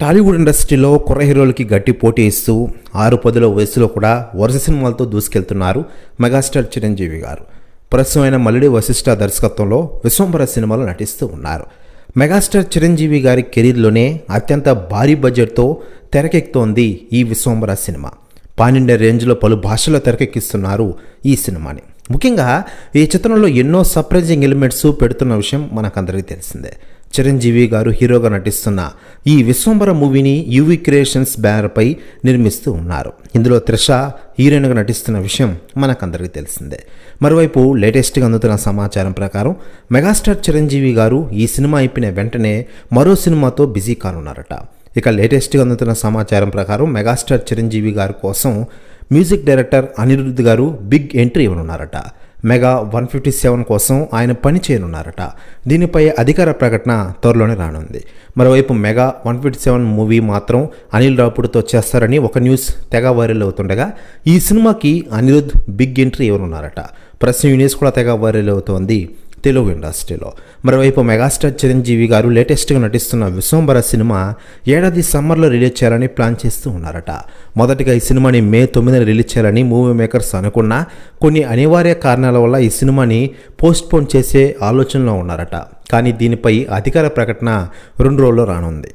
టాలీవుడ్ ఇండస్ట్రీలో కుర్ర హీరోలకి గట్టి పోటీ ఇస్తూ ఆరు పదుల వయసులో కూడా వరుస సినిమాలతో దూసుకెళ్తున్నారు మెగాస్టార్ చిరంజీవి గారు. ప్రస్తుతమైన మల్లుడి వశిష్ఠ దర్శకత్వంలో విశ్వంబర సినిమాలో నటిస్తూ ఉన్నారు. మెగాస్టార్ చిరంజీవి గారి కెరీర్లోనే అత్యంత భారీ బడ్జెట్తో తెరకెక్కుతోంది ఈ విశ్వంబర సినిమా. పాన్ రేంజ్లో పలు భాషల్లో తెరకెక్కిస్తున్నారు ఈ సినిమాని. ముఖ్యంగా ఈ చిత్రంలో ఎన్నో సర్ప్రైజింగ్ ఎలిమెంట్స్ పెడుతున్న విషయం మనకందరికీ తెలిసిందే. చిరంజీవి గారు హీరోగా నటిస్తున్న ఈ విశ్వంబర మూవీని యువి క్రియేషన్స్ బ్యానర్పై నిర్మిస్తూ ఉన్నారు. ఇందులో త్రిష హీరోయిన్గా నటిస్తున్న విషయం మనకందరికీ తెలిసిందే. మరోవైపు లేటెస్ట్గా అందుతున్న సమాచారం ప్రకారం మెగాస్టార్ చిరంజీవి గారు ఈ సినిమా అయిపోయిన వెంటనే మరో సినిమాతో బిజీ కానున్నారట. ఇక లేటెస్ట్గా అందుతున్న సమాచారం ప్రకారం మెగాస్టార్ చిరంజీవి గారి కోసం మ్యూజిక్ డైరెక్టర్ అనిరుద్ధ్ గారు బిగ్ ఎంట్రీ ఇవ్వనున్నారట. మెగా వన్ ఫిఫ్టీ సెవెన్ కోసం ఆయన పని చేయనున్నారట. దీనిపై అధికార ప్రకటన త్వరలోనే రానుంది. మరోవైపు mega one fifty seven movie మాత్రం అనిల్ రాపుడితో చేస్తారని ఒక న్యూస్ తెగ వైరల్ అవుతుండగా ఈ సినిమాకి అనిరుద్ధ్ బిగ్ ఎంట్రీ ఇవ్వనున్నారట. ప్రెస్ న్యూస్ కూడా తెగ వైరల్ అవుతోంది. తెలుగు ఇండస్ట్రీలో మరోవైపు మెగాస్టార్ చిరంజీవి గారు లేటెస్ట్గా నటిస్తున్న విశ్వంబర సినిమా ఏడాది సమ్మర్లో రిలీజ్ చేయాలని ప్లాన్ చేస్తూ ఉన్నారట. మొదటిగా ఈ సినిమాని మే తొమ్మిదిన రిలీజ్ చేయాలని మూవీ మేకర్స్ అనుకున్నా కొన్ని అనివార్య కారణాల వల్ల ఈ సినిమాని పోస్ట్పోన్ చేసే ఆలోచనలో ఉన్నారట. కానీ దీనిపై అధికార ప్రకటన రెండు రోజుల్లో రానుంది.